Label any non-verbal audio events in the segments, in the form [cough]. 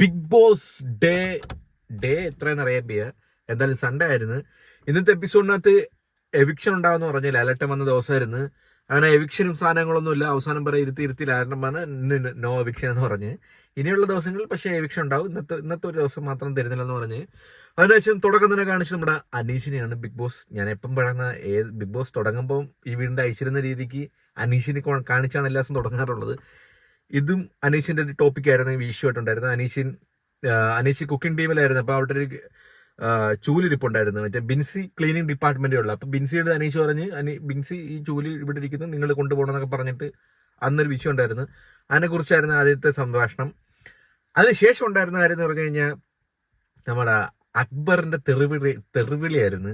Big boss day day എത്രയെന്ന് അറിയാൻ വയ്യ. എന്തായാലും സൺഡേ ആയിരുന്നു. ഇന്നത്തെ എപ്പിസോഡിനകത്ത് എവിക്ഷൻ ഉണ്ടാവുമെന്ന് പറഞ്ഞില്ല അലട്ടം വന്ന ദിവസമായിരുന്നു. അങ്ങനെ എവിക്ഷനും സാധനങ്ങളൊന്നും ഇല്ല. അവസാനം പറയും ഇരുത്തി ഇരുത്തി ലാരണം വന്ന് ഇന്ന് നോ എവിക്ഷൻ എന്ന് പറഞ്ഞ്. ഇനിയുള്ള ദിവസങ്ങളിൽ പക്ഷേ എവിക്ഷൻ ഉണ്ടാവും. ഇന്നത്തെ ഇന്നത്തെ ഒരു ദിവസം മാത്രം തരുന്നില്ലെന്ന് പറഞ്ഞ്. അതിനുശേഷം തുടക്കം തന്നെ കാണിച്ച് നമ്മുടെ അനീഷിനെയാണ് ബിഗ് ബോസ് ഞാൻ എപ്പം പഴങ്ങുന്ന ഏത് ബിഗ് ബോസ് തുടങ്ങുമ്പോൾ ഈ വീടിന്റെ അയച്ചിരുന്ന രീതിക്ക് അനീഷിനെ കാണിച്ചാണ് എല്ലാ ദിവസവും തുടങ്ങാറുള്ളത്. ഇതും അനീഷിന്റെ ഒരു ടോപ്പിക് ആയിരുന്നു ഈ ഇഷ്യൂ ആയിട്ടുണ്ടായിരുന്നത്. അനീഷിൻ അനീഷി കുക്കിംഗ് ടീമിലായിരുന്നു അപ്പൊ അവിടെ ഒരു ചൂലിരിപ്പ് ചൂലിരിപ്പുണ്ടായിരുന്നു. മറ്റേ ബിൻസി ക്ലീനിങ് ഡിപ്പാർട്ട്മെന്റേ ഉള്ളു. അപ്പൊ ബിൻസിയുടെ അനീഷ് പറഞ്ഞ് അനി ബിൻസി ഈ ചൂലി ഇവിടെ ഇരിക്കുന്നു. നിങ്ങൾ കൊണ്ടുപോകണം എന്നൊക്കെ പറഞ്ഞിട്ട് അന്നൊരു വിഷയം ഉണ്ടായിരുന്നു. അതിനെ കുറിച്ചായിരുന്നു ആദ്യത്തെ സംഭാഷണം. അതിനുശേഷം ഉണ്ടായിരുന്ന കാര്യം എന്ന് പറഞ്ഞു കഴിഞ്ഞാൽ നമ്മുടെ അക്ബറിന്റെ തെറിവിളി തെറിവിളിയായിരുന്നു.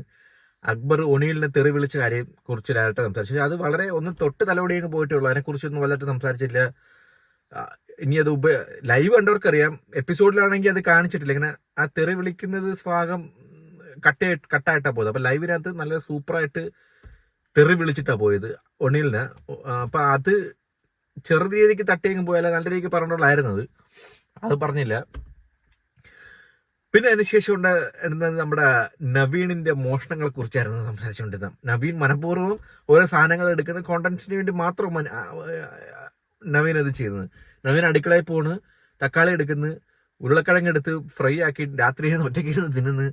അക്ബർ ഒണിയിലിനെ തെറി വിളിച്ച കാര്യം കുറിച്ച് ഡയറക്റ്റ് സംസാരിച്ചു. അത് വളരെ ഒന്ന് തൊട്ട് തലവടിയൊക്കെ പോയിട്ടുള്ളൂ. അതിനെക്കുറിച്ചൊന്നും വല്ലതായിട്ട് സംസാരിച്ചില്ല. ഇനി അത് ഉപ ലൈവ് കണ്ടവർക്കറിയാം. എപ്പിസോഡിലാണെങ്കിൽ അത് കാണിച്ചിട്ടില്ല. ഇങ്ങനെ ആ തെറി വിളിക്കുന്നത് ഭാഗം കട്ട് കട്ടായിട്ടാണ് പോയത്. അപ്പൊ ലൈവിനകത്ത് നല്ല സൂപ്പറായിട്ട് തെറി വിളിച്ചിട്ടാണ് പോയത് ഒണിലിന്. അപ്പൊ അത് ചെറു രീതിക്ക് തട്ടിയെങ്കിൽ പോയാലും നല്ല രീതിക്ക് പറഞ്ഞോളായിരുന്നത് അത്. പറഞ്ഞില്ല. പിന്നെ അതിനുശേഷം ഉണ്ടായിരുന്നത് നമ്മുടെ നവീനിന്റെ മോഷണങ്ങളെ കുറിച്ചായിരുന്നു സംസാരിച്ചുകൊണ്ടിരുന്നത്. നവീൻ മനഃപൂർവം ഓരോ സാധനങ്ങൾ എടുക്കുന്ന കോണ്ടന്റ്സിന് വേണ്ടി മാത്രം നവീൻ അത് ചെയ്യുന്നത്. നവീൻ അടുക്കളയിൽ പോണ് തക്കാളി എടുക്കുന്നു ഉരുളക്കിഴങ്ങ് എടുത്ത് ഫ്രൈ ആക്കി രാത്രി ഒറ്റയ്ക്ക് ഇരുന്ന് തിന്നുന്നു.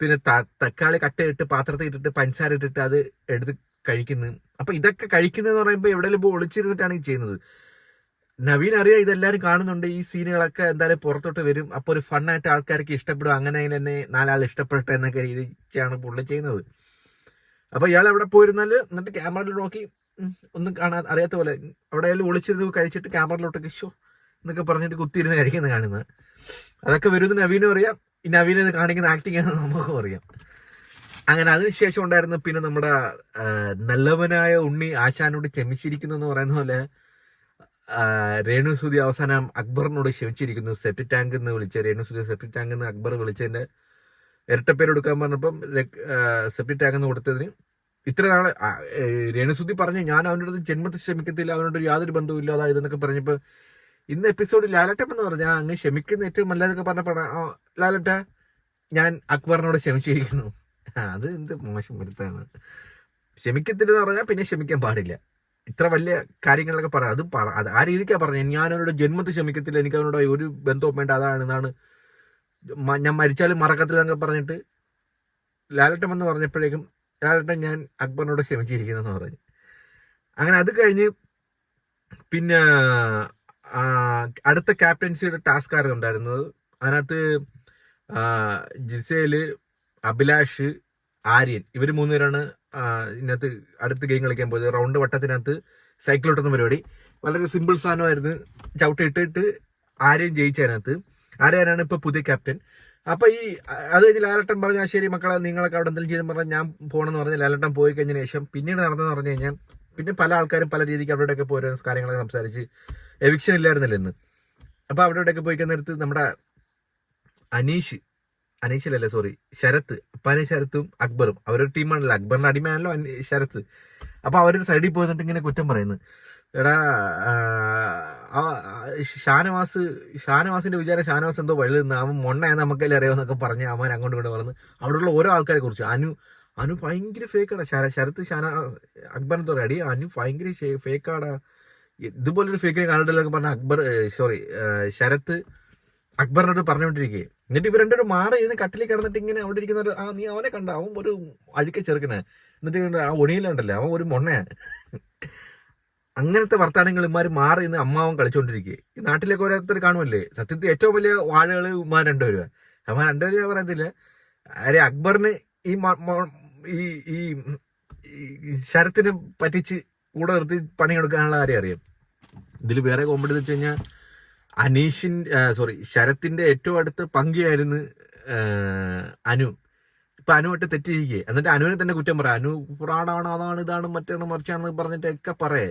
പിന്നെ തക്കാളി കട്ടയിട്ട് പാത്രത്തിൽ ഇട്ടിട്ട് പഞ്ചസാര ഇട്ടിട്ട് അത് എടുത്ത് കഴിക്കുന്നു. അപ്പൊ ഇതൊക്കെ കഴിക്കുന്നതെന്ന് പറയുമ്പോൾ എവിടെയെങ്കിലും പോയി ഒളിച്ചിരുന്നിട്ടാണ് ഈ ചെയ്യുന്നത്. നവീൻ അറിയാം ഇതെല്ലാവരും കാണുന്നുണ്ട്. ഈ സീനുകളൊക്കെ എന്തായാലും പുറത്തോട്ട് വരും. അപ്പോൾ ഒരു ഫണ്ണായിട്ട് ആൾക്കാർക്ക് ഇഷ്ടപ്പെടും. അങ്ങനെ തന്നെ നാലാൾ ഇഷ്ടപ്പെടട്ടെ എന്നൊക്കെ രീതിച്ചാണ് പുള്ളി ചെയ്യുന്നത്. അപ്പോൾ ഇയാൾ എവിടെ പോയിരുന്നാൽ എന്നിട്ട് ക്യാമറയിൽ നോക്കി ഒന്നും കാണാ അറിയാത്ത പോലെ അവിടെ എല്ലാം ഒളിച്ചിരുന്ന് കഴിച്ചിട്ട് ക്യാമറയിലോട്ടൊക്കെ ഷോ എന്നൊക്കെ പറഞ്ഞിട്ട് കുത്തിയിരുന്ന് കഴിക്കുന്നത് കാണുന്നത്. അതൊക്കെ വരുമെന്ന് നവീനും അറിയാം. ഈ നവീനെ കാണിക്കുന്ന ആക്ടിങ് ആണെന്ന് നമുക്കും അറിയാം. അങ്ങനെ അതിനുശേഷം ഉണ്ടായിരുന്ന പിന്നെ നമ്മുടെ നല്ലവനായ ഉണ്ണി ആശാനോട് ക്ഷമിച്ചിരിക്കുന്നു എന്ന് പറയുന്ന പോലെ രേണുസുതി രേണു സുതി അവസാനം അക്ബറിനോട് ക്ഷമിച്ചിരിക്കുന്നു. സെപ്റ്റി ടാങ്ക് എന്ന് വിളിച്ച രേണു സുതി സെപ്റ്റി ടാങ്ക് എന്ന് അക്ബർ വിളിച്ചതിന്റെ ഇരട്ടപ്പേരെടുക്കാൻ പറഞ്ഞപ്പം സെപ്റ്റി ടാങ്ക് എന്ന് കൊടുത്തതിന് ഇത്ര നാളെ രേണുസുദ്ധി പറഞ്ഞു ഞാൻ അവനോട് ജന്മത്തിൽ ക്ഷമിക്കത്തില്ല അവനോട് യാതൊരു ബന്ധവും ഇല്ല അതായത് എന്നൊക്കെ പറഞ്ഞപ്പോൾ ഇന്ന് എപ്പിസോഡ് ലാലട്ടം എന്ന് പറഞ്ഞാൽ അങ്ങ് ക്ഷമിക്കുന്ന ഏറ്റവും നല്ലതൊക്കെ പറഞ്ഞപ്പോൾ ലാലട്ട ഞാൻ അക്ബറിനോട് ക്ഷമിച്ചിരിക്കുന്നു. അത് എന്ത് മോശം വരുത്താണ്. ക്ഷമിക്കത്തില്ലെന്ന് പറഞ്ഞാൽ പിന്നെ ക്ഷമിക്കാൻ പാടില്ല. ഇത്ര വലിയ കാര്യങ്ങളൊക്കെ പറയാം അത് പറ അത് ആ രീതിക്കാണ് പറഞ്ഞത് ഞാൻ അവനോട് ജന്മത്തിൽ ക്ഷമിക്കത്തില്ല എനിക്ക് അവനോട് ഒരു ബന്ധവും വേണ്ട അതാണ് ഇതാണ്. ഞാൻ മരിച്ചാലും മറക്കത്തില്ല എന്നൊക്കെ പറഞ്ഞിട്ട് ലാലട്ടം എന്ന് പറഞ്ഞപ്പോഴേക്കും ലാലട്ടൻ ഞാൻ അക്ബറിനോട് ക്ഷമിച്ചിരിക്കുന്നതെന്ന് പറഞ്ഞു. അങ്ങനെ അത് കഴിഞ്ഞ് പിന്നെ അടുത്ത ക്യാപ്റ്റൻസിയുടെ ടാസ്ക് ആയിരുന്നു ഉണ്ടായിരുന്നത്? അതിനകത്ത് ജിസേൽ അഭിലാഷ് ആര്യൻ. ഇവർ മൂന്നുപേരാണ് പേരാണ് ഇതിനകത്ത് അടുത്ത ഗെയിം കളിക്കാൻ പോയത്. റൗണ്ട് വട്ടത്തിനകത്ത് സൈക്കിൾ ഓട്ടുന്ന പരിപാടി. വളരെ സിമ്പിൾ സാധനമായിരുന്നു. ചവിട്ടിട്ടിട്ട് ആര്യൻ ജയിച്ചതിനകത്ത്. ആര്യാനാണ് ഇപ്പൊ പുതിയ ക്യാപ്റ്റൻ അപ്പൊ ഈ അത് കഴിഞ്ഞ് ലാലട്ടൻ പറഞ്ഞ "ആ, ശരി മക്കളെ നിങ്ങളൊക്കെ അവിടെ എന്തെങ്കിലും ചെയ്തെന്ന് പറഞ്ഞാൽ ഞാൻ പോകണമെന്ന് പറഞ്ഞ് ലാലട്ടൻ പോയി കഴിഞ്ഞതിന് ശേഷം പിന്നീട് നടന്നതെന്ന് പറഞ്ഞു കഴിഞ്ഞാൽ പിന്നെ പല ആൾക്കാരും പല രീതിക്ക് അവിടെയൊക്കെ പോരുന്ന കാര്യങ്ങളൊക്കെ സംസാരിച്ച് എവിക്ഷൻ ഇല്ലായിരുന്നില്ല ഇന്ന്? അപ്പൊ ഇവിടെയൊക്കെ പോയി കഴിഞ്ഞിടത്ത് നമ്മുടെ അനീഷ് അനീഷിലല്ലേ സോറി ശരത്ത് അപ്പാനെ ശരത്തും അക്ബറും. അവരൊരു ടീമാണല്ലോ. അക്ബറിന്റെ അടിമയാണല്ലോ ശരത്ത്. അപ്പൊ അവരൊരു സൈഡിൽ പോയിട്ട് ഇങ്ങനെ കുറ്റം പറയുന്നു. എടാ ഷാനവാസ് ഷാനവാസിന്റെ വിചാരം ഷാനവാസ് എന്തോ വഴി നിന്ന് അവൻ മൊണ്ണയെന്ന് നമുക്കെല്ലാം അറിയാമെന്നൊക്കെ പറഞ്ഞ് അവൻ അങ്ങോട്ട് ഇങ്ങോട്ട് വളർന്ന് അവിടെയുള്ള ഓരോ ആൾക്കാരെ കുറിച്ച്. അനു അനു ഭയങ്കര ഫേക്കാടാ ശര ശരത്ത് ഷാന അക്ബറിന് അടി അനു ഭയങ്കര ഫേക്കാടാ ഇതുപോലൊരു ഫേക്കിനെ കണ്ടിട്ടില്ലൊക്കെ പറഞ്ഞ അക്ബർ സോറി ശരത്ത് അക്ബറിനോട് പറഞ്ഞുകൊണ്ടിരിക്കുക എന്നിട്ട് ഇവർ രണ്ടുപേരും മാറി ഇരുന്ന് കട്ടിലേക്ക് കിടന്നിട്ട് ഇങ്ങനെ അവിടെ ഇരിക്കുന്ന ആ നീ അവനെ കണ്ട? അവൻ ഒരു അഴുക്ക ചെറുക്കനെ. എന്നിട്ട് ആ ഒണിയിലുണ്ടല്ലോ? അവൻ ഒരു മൊണ്ണയാ. അങ്ങനത്തെ വർത്തമാനങ്ങൾ ഇമാര് മാറി ഇന്ന് അമ്മാവൻ കളിച്ചോണ്ടിരിക്കുക ഈ നാട്ടിലേക്ക് ഓരോരുത്തർ കാണുമല്ലേ സത്യത്തിൽ ഏറ്റവും വലിയ വാഴകൾ ഉമ്മാർ രണ്ടുപേരും അമ്മ രണ്ടുപേരും ഞാൻ പറയത്തില്ല. അരെ അക്ബറിന് ഈ ഈ ഈ ശരത്തിനെ പറ്റിച്ച് കൂടെ നിർത്തി പണിയെടുക്കാനുള്ള കാര്യം അറിയാം. ഇതിൽ വേറെ കോമഡി എന്ന് വെച്ച് കഴിഞ്ഞാൽ അനീഷിൻ സോറി ശരത്തിന്റെ ഏറ്റവും അടുത്ത പങ്കിയായിരുന്നു അനു. ഇപ്പം അനുവായിട്ട് തെറ്റിയിരിക്കുക എന്നിട്ട് അനുവിനെ തന്നെ കുറ്റം പറയാം. അനു ഫ്രോഡാണ് അതാണ് ഇതാണ് മറ്റാണ് മറിച്ചാണെന്ന് പറഞ്ഞിട്ടൊക്കെ പറയേ.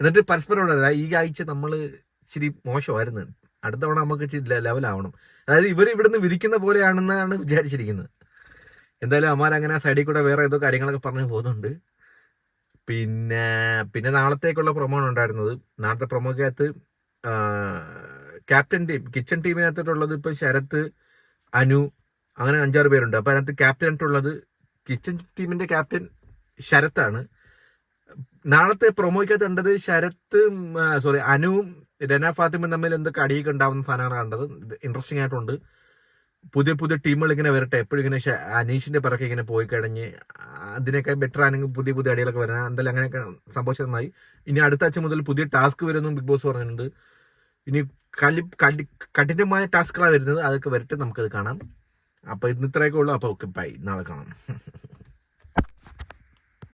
എന്നിട്ട് പരസ്പരം ഉണ്ടല്ലോ, ഈ ആഴ്ച നമ്മൾ ഇച്ചിരി മോശമായിരുന്നു. അടുത്ത തവണ നമുക്ക് ഇച്ചിരി ലെവലാവണം. അതായത് ഇവർ ഇവിടുന്ന് വിധിക്കുന്ന പോലെയാണെന്നാണ് വിചാരിച്ചിരിക്കുന്നത്. എന്തായാലും അമ്മാർ അങ്ങനെ സൈഡിൽ കൂടെ വേറെ ഏതോ കാര്യങ്ങളൊക്കെ പറഞ്ഞു പോകുന്നുണ്ട്. പിന്നെ പിന്നെ നാളത്തേക്കുള്ള പ്രൊമോ ഉണ്ടായിരുന്നത്. നാളത്തെ പ്രൊമോക്കകത്ത് ക്യാപ്റ്റൻ ടീം കിച്ചൺ ടീമിനകത്തോട്ടുള്ളത് ഇപ്പം ശരത്ത് അനു അങ്ങനെ അഞ്ചാറ് പേരുണ്ട്. അപ്പം അതിനകത്ത് ക്യാപ്റ്റൻ ആയിട്ടുള്ളത് കിച്ചൺ ടീമിന്റെ ക്യാപ്റ്റൻ ശരത്താണ്. നാളത്തെ പ്രൊമോയ്ക്കകത്ത് കണ്ടത് ശരത്ത് സോറി അനുവും രന ഫാത്തിമും തമ്മിൽ എന്തൊക്കെ അടിയൊക്കെ ഉണ്ടാവുന്ന സാധനമാണ് കണ്ടത്. ഇൻട്രസ്റ്റിംഗ് ആയിട്ടുണ്ട്. പുതിയ പുതിയ ടീമുകൾ ഇങ്ങനെ വരട്ടെ. എപ്പോഴും ഇങ്ങനെ അനീഷിന്റെ പിറക്കെ ഇങ്ങനെ പോയി കഴിഞ്ഞ് അതിനൊക്കെ ബെറ്റർ ആണെങ്കിൽ പുതിയ പുതിയ അടികളൊക്കെ വരാൻ എന്തായാലും അങ്ങനെയൊക്കെ സംഭവിച്ചത് നന്നായി. ഇനി അടുത്ത ആഴ്ച മുതൽ പുതിയ ടാസ്ക് വരുന്നു ബിഗ് ബോസ് പറഞ്ഞിട്ടുണ്ട്. ഇനി കലി കടി കഠിനമായ ടാസ്കുകളാണ് വരുന്നത്. അതൊക്കെ വരട്ടെ നമുക്കത് കാണാം. അപ്പൊ ഇന്ന് ഇത്രയൊക്കെ ഉള്ളൂ. അപ്പൊ ഓക്കെ ബൈ നാളെ കാണാം. [laughs]